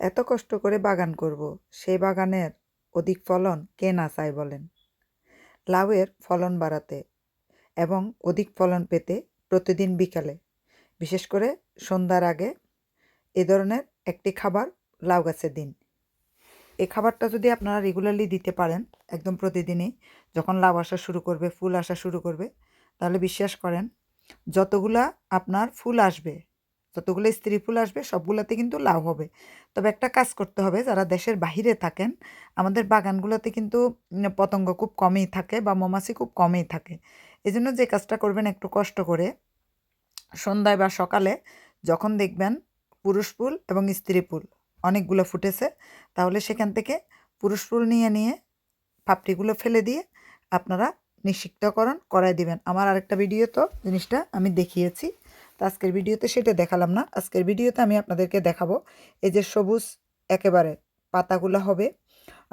এত কষ্ট করে বাগান করব সেই বাগানের অধিক ফলন কে না চায় বলেন। লাউয়ের ফলন বাড়াতে এবং অধিক ফলন পেতে প্রতিদিন বিকালে, বিশেষ করে সন্ধ্যার আগে, এ ধরনের একটি খাবার লাউ গাছে দিন। এই খাবারটা যদি আপনারা রেগুলারলি দিতে পারেন, একদম প্রতিদিনই, যখন লাউ আসা শুরু করবে, ফুল আসা শুরু করবে, তাহলে বিশ্বাস করেন, যতগুলা আপনার ফুল আসবে যতগুলো স্ত্রী ফুল আসবে, সবগুলোতে কিন্তু লাউ হবে। তবে একটা কাজ করতে হবে, যারা দেশের বাহিরে থাকেন, আমাদের বাগানগুলোতে কিন্তু পতঙ্গ খুব কমই থাকে বা মৌমাছি খুব কমই থাকে। এই জন্য যে কাজটা করবেন একটু কষ্ট করে, সন্ধ্যায় বা সকালে যখন দেখবেন পুরুষ ফুল এবং স্ত্রী ফুল অনেকগুলো ফুটেছে, তাহলে সেখান থেকে পুরুষ ফুল নিয়ে নিয়ে পাপড়িগুলো ফেলে দিয়ে আপনারা নিষিক্তকরণ করাই দিবেন। আমার আরেকটা ভিডিও তো জিনিসটা আমি দেখিয়েছি। তো আজকের ভিডিওতে সেটা দেখালাম না। আজকের ভিডিওতে আমি আপনাদেরকে দেখাবো এই যে সবুজ একেবারে পাতাগুলো হবে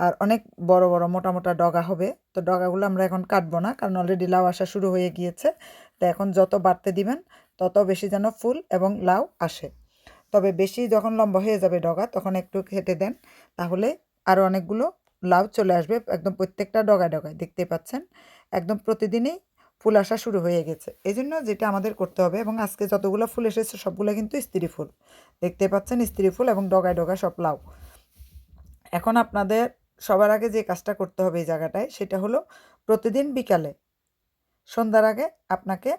আর অনেক বড় বড়, মোটা মোটা ডগা হবে। তো ডগাগুলো আমরা এখন কাটবো না কারণ অলরেডি লাউ আসা শুরু হয়ে গিয়েছে। তো এখন যত বাড়তে দিবেন, তত বেশি যেন ফুল এবং লাউ আসে। তবে বেশি যখন লম্বা হয়ে যাবে ডগা, তখন একটু কেটে দেন। তাহলে আরও অনেকগুলো লাউ চলে আসবে। একদম প্রত্যেকটা ডগায় ডগায়। দেখতে পাচ্ছেন? একদম প্রতিদিনই ফুল আসা শুরু হয়ে গেছে। এই জন্য যেটা আমাদের করতে হবে এবং আজকে যতগুলো ফুল এসেছে, সবগুলো কিন্তু স্ত্রী ফুল। দেখতে পাচ্ছেন স্ত্রী ফুল এবং ডগায় ডগায় সব লাউ। এখন আপনাদের সবার আগে যে কাজটা করতে হবে এই জায়গাটায়, সেটা হলো প্রতিদিন বিকালে, সন্ধ্যার আগে আপনাকে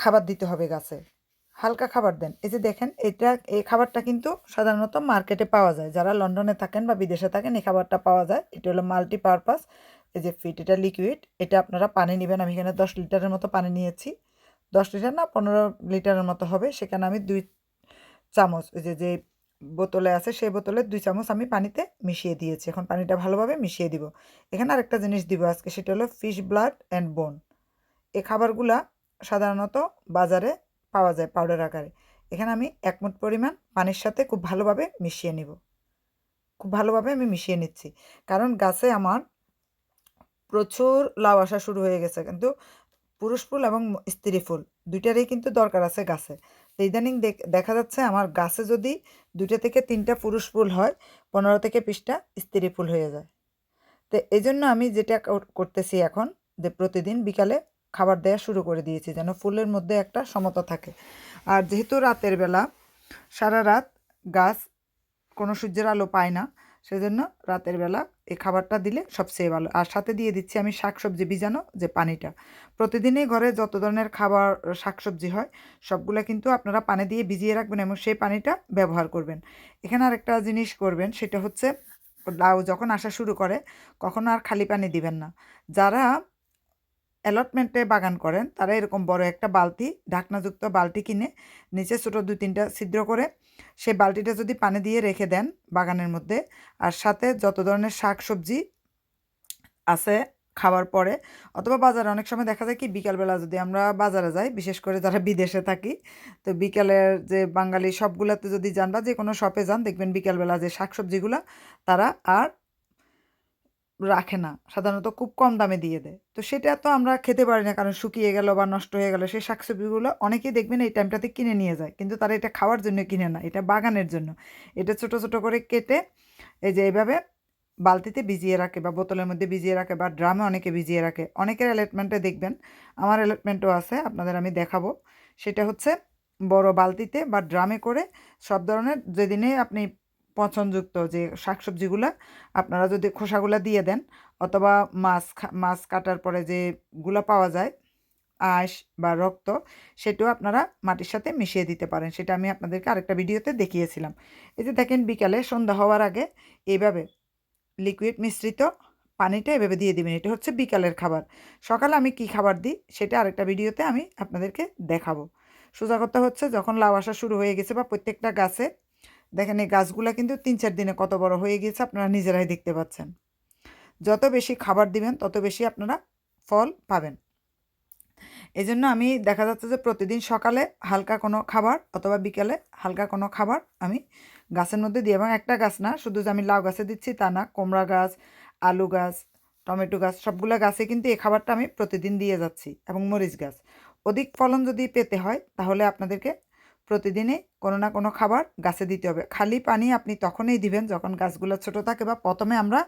খাবার দিতে হবে গাছে। হালকা খাবার দেন। এই যে দেখেন, এটা, এই খাবারটা কিন্তু সাধারণত মার্কেটে পাওয়া যায়। যারা লন্ডনে থাকেন বা বিদেশে থাকেন, এই খাবারটা পাওয়া যায়। এটা হলো মাল্টি পারপাস এই যে ফিট এটা লিকুইড এটা আপনারা পানি নেবেন। আমি এখানে দশ লিটারের মতো পানি নিয়েছি। দশ লিটার না পনেরো লিটারের মতো হবে। সেখানে আমি দুই চামচ ওই যে যে বোতলে আছে সেই বোতলে দুই চামচ আমি পানিতে মিশিয়ে দিয়েছি। এখন পানিটা ভালোভাবে মিশিয়ে দিব। এখানে আরেকটা জিনিস দিব আজকে, সেটা হলো ফিশ ব্লাড অ্যান্ড বোন এ খাবারগুলা সাধারণত বাজারে পাওয়া যায় পাউডার আকারে। এখানে আমি এক মুঠ পরিমাণ পানির সাথে খুব ভালোভাবে মিশিয়ে নিব। খুব ভালোভাবে আমি মিশিয়ে নিচ্ছি। কারণ গাছে আমার প্রচুর লাউ আসা শুরু হয়ে গেছে কিন্তু পুরুষ ফুল এবং স্ত্রী ফুল দুইটারই কিন্তু দরকার আছে গাছে। তো ইদানিং দেখ- যাচ্ছে আমার গাছে যদি দুইটা থেকে তিনটা পুরুষ ফুল হয়, পনেরো থেকে বিশটা স্ত্রী ফুল হয়ে যায়। তো এই জন্য আমি যেটা করতেছি এখন যে প্রতিদিন বিকালে খাবার দেওয়া শুরু করে দিয়েছি যেন ফুলের মধ্যে একটা সমতা থাকে। আর যেহেতু রাতের বেলা সারা রাত গাছ কোনো সূর্যের আলো পায় না সেজন্য রাতের বেলা এই খাবারটা দিলে সবচেয়ে ভালো। আর সাথে দিয়ে দিচ্ছি আমি শাকসবজি বিজানো যে পানিটা। প্রতিদিনই ঘরে যত ধরনের খাবার, শাকসবজি হয়, সবগুলো কিন্তু আপনারা পানি দিয়ে ভিজিয়ে রাখবেন এবং সেই পানিটা ব্যবহার করবেন। এখানে আরেকটা জিনিস করবেন, সেটা হচ্ছে লাউ যখন আসা শুরু করে, কখনো আর খালি পানি দিবেন না। যারা অ্যালটমেন্টে বাগান করেন। তারা এরকম বড় একটা বালতি, ঢাকনাযুক্ত বালতি কিনে নিচে ছোটো দু তিনটা ছিদ্র করে সেই বালতিটা যদি পানি দিয়ে রেখে দেন বাগানের মধ্যে, আর সাথে যত ধরনের শাক সবজি আছে খাওয়ার পরে, অথবা বাজারে অনেক সময় দেখা যায় কি বিকালবেলা যদি আমরা বাজারে যাই, বিশেষ করে যারা বিদেশে থাকি, তো বিকালের যে বাঙালি সবগুলাতে যদি যান বা যে কোনো শপে যান, দেখবেন বিকালবেলা যে শাক শাকসবজিগুলো তারা আর রাখে না। সাধারণত খুব কম দামে দিয়ে দেয়। তো সেটা তো আমরা খেতে পারি না, কারণ শুকিয়ে গেল বা নষ্ট হয়ে গেল, সেই শাকসবজিগুলো অনেকেই দেখবেন এই টাইমটাতে কিনে নিয়ে যায়। কিন্তু তারা এটা খাওয়ার জন্য কিনে না, এটা বাগানের জন্য। এটা ছোট ছোট করে কেটে এই যে এইভাবে বালতিতে ভিজিয়ে রাখে বা বোতলের মধ্যে ভিজিয়ে রাখে বা ড্রামে অনেকে ভিজিয়ে রাখে। অনেকের অ্যালটমেন্টে দেখবেন, আমার অ্যালটমেন্টও আছে, আপনাদের আমি দেখাবো। সেটা হচ্ছে বড় বালতিতে বা ড্রামে করে সব ধরনের, যেদিনে আপনি পছন্দযুক্ত যে শাকসবজিগুলো, আপনারা যদি খোসাগুলো দিয়ে দেন, অথবা মাছ মাছ কাটার পরে যেগুলো পাওয়া যায়, আঁশ বা রক্ত, সেটাও আপনারা মাটির সাথে মিশিয়ে দিতে পারেন। সেটা আমি আপনাদেরকে আরেকটা ভিডিওতে দেখিয়েছিলাম। এই যে দেখেন, বিকালে সন্ধ্যা হওয়ার আগে এইভাবে লিকুইড মিশ্রিত পানিটা এভাবে দিয়ে দিবেন। এটা হচ্ছে বিকালের খাবার। সকালে আমি কি খাবার দিই, সেটা আরেকটা ভিডিওতে আমি আপনাদেরকে দেখাবো। সোজা কথা হচ্ছে, যখন লাউ আসা শুরু হয়ে গেছে বা প্রত্যেকটা গাছে দেখেন এই গাছগুলো কিন্তু তিন চার দিনে কত বড় হয়ে গিয়েছে, আপনারা নিজেরাই দেখতে পাচ্ছেন। যত বেশি খাবার দিবেন, তত বেশি আপনারা ফল পাবেন। এই জন্য আমি দেখা যাচ্ছে যে প্রতিদিন সকালে হালকা কোনো খাবার অথবা বিকালে হালকা কোনো খাবার আমি গাছের মধ্যে দিই এবং একটা গাছ না, শুধু যে আমি লাউ গাছে দিচ্ছি তা না, কুমড়া গাছ, আলু গাছ, টমেটো গাছ, সবগুলো গাছে কিন্তু এই খাবারটা আমি প্রতিদিন দিয়ে যাচ্ছি এবং মরিচ গাছ। অধিক ফলন যদি পেতে হয়, তাহলে আপনাদেরকে প্রতিদিনই কোনো না কোনো খাবার গাছে দিতে হবে। খালি পানি আপনি তখনই দিবেন যখন গাছগুলো ছোট থাকে বা প্রথমে আমরা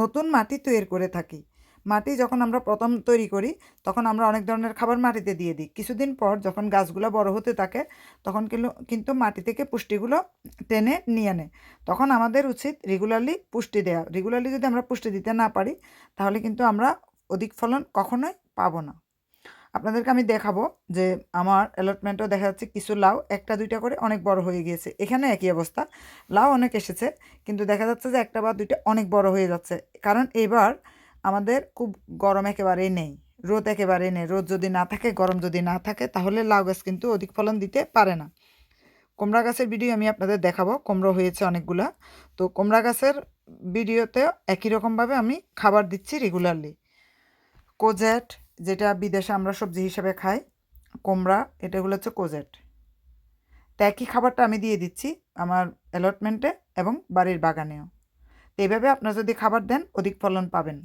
নতুন মাটি তৈরি করে থাকি। মাটি যখন আমরা প্রথম তৈরি করি, তখন আমরা অনেক ধরনের খাবার মাটিতে দিয়ে দিই। কিছুদিন পর যখন গাছগুলো বড় হতে থাকে, তখন কিন্তু মাটি থেকে পুষ্টিগুলো টেনে নিয়ে নেয় তখন আমাদের উচিত রেগুলারলি পুষ্টি দেওয়া রেগুলারলি যদি আমরা পুষ্টি দিতে না পারি, তাহলে কিন্তু আমরা অধিক ফলন কখনোই পাবো না। আপনাদেরকে আমি দেখাবো যে আমার অ্যালটমেন্টও দেখা যাচ্ছে কিছু লাউ, একটা, দুইটা করে অনেক বড় হয়ে গিয়েছে। এখানে একই অবস্থা। লাউ অনেক এসেছে, কিন্তু দেখা যাচ্ছে যে একটা বা দুইটা অনেক বড় হয়ে যাচ্ছে। কারণ এবার আমাদের খুব গরম একেবারেই নেই, রোদ একেবারেই নেই। রোদ যদি না থাকে, গরম যদি না থাকে, তাহলে লাউ গাছ কিন্তু অধিক ফলন দিতে পারে না। কুমড়া গাছের ভিডিও আমি আপনাদের দেখাবো। কুমড়ো হয়েছে অনেকগুলা। তো কুমড়া গাছের ভিডিওতেও একই রকমভাবে আমি খাবার দিচ্ছি রেগুলারলি কোজেট যেটা বিদেশে আমরা সবজি হিসেবে খাই, কোমড়া এটাগুলো হচ্ছে কোজেট তো একই খাবারটা আমি দিয়ে দিচ্ছি আমার অ্যালটমেন্টে এবং বাড়ির বাগানেও। তো এইভাবে আপনারা যদি খাবার দেন, অধিক ফলন পাবেন।